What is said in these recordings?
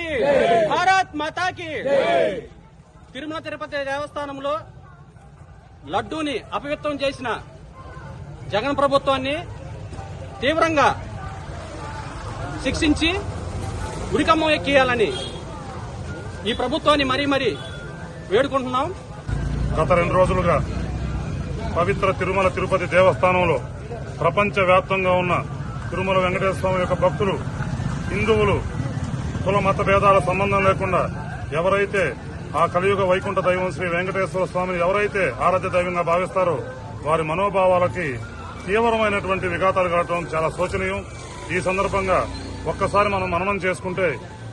మాతాకి భారత్ మాతాకి. తిరుమల తిరుపతి దేవస్థానంలో లడ్డూని అపవిత్రం చేసిన జగన్ ప్రభుత్వాన్ని తీవ్రంగా శిక్షించి ఉరికమ్మం ఎక్కియాలని ఈ ప్రభుత్వాన్ని మరీ మరీ వేడుకుంటున్నాం. గత రెండు రోజులుగా పవిత్ర తిరుమల తిరుపతి దేవస్థానంలో ప్రపంచ వ్యాప్తంగా ఉన్న తిరుమల వెంకటేశ్వర స్వామి యొక్క భక్తులు హిందువులు కుల మత భేదాల సంబంధం లేకుండా ఎవరైతే ఆ కలియుగ వైకుంఠ దైవం శ్రీ వెంకటేశ్వర స్వామిని ఎవరైతే ఆరాధ్య దైవంగా భావిస్తారో వారి మనోభావాలకి తీవ్రమైనటువంటి విఘాతాలు కలగడం చాలా శోచనీయం. ఈ సందర్భంగా ఒక్కసారి మనం మననం చేసుకుంటే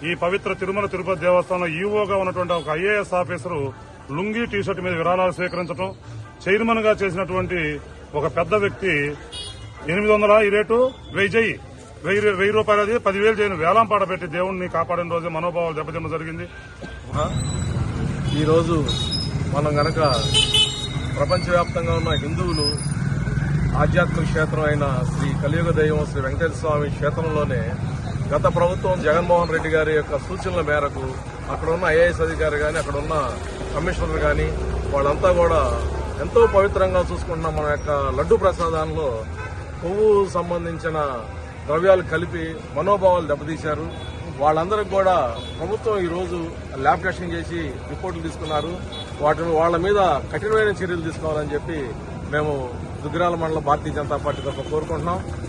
ఈ పవిత్ర తిరుమల తిరుపతి దేవస్థానం ఈవోగా ఉన్నటువంటి ఒక ఐఏఎస్ ఆఫీసరు లుంగీ టీషర్ట్ మీద విరాళాలు స్వీకరించడం చైర్మన్గా చేసినటువంటి ఒక పెద్ద వ్యక్తి ఎనిమిది వందల ఈ రేటు వెయ్యి వెయ్యి వెయ్యి రూపాయలు అది పదివేలు చేయను. వేలం పాట పెట్టి దేవుణ్ణి కాపాడిన రోజే మనోభావాలు దెబ్బతిన్న జరిగింది. ఈరోజు మనం గనక ప్రపంచవ్యాప్తంగా ఉన్న హిందువులు ఆధ్యాత్మిక క్షేత్రం అయిన శ్రీ కలియుగ దైవం శ్రీ వెంకటేశ్వర స్వామి క్షేత్రంలోనే గత ప్రభుత్వం జగన్మోహన్ రెడ్డి గారి యొక్క సూచనల మేరకు అక్కడ ఉన్న ఐఏఎస్ అధికారి కానీ అక్కడ ఉన్న కమిషనర్ కానీ వాళ్ళంతా కూడా ఎంతో పవిత్రంగా చూసుకుంటున్న మన యొక్క లడ్డు ప్రసాదాల్లో కొవ్వు సంబంధించిన ద్రవ్యాలు కలిపి మనోభావాలు దెబ్బతీశారు. వాళ్ళందరికి కూడా ప్రభుత్వం ఈరోజు ల్యాబ్ టెస్టింగ్ చేసి రిపోర్టులు తీసుకున్నారు. వాటిని వాళ్ళ మీద కఠినమైన చర్యలు తీసుకోవాలని చెప్పి మేము దుగ్గిరాల మండల భారతీయ జనతా పార్టీ తరఫున కోరుకుంటున్నాం.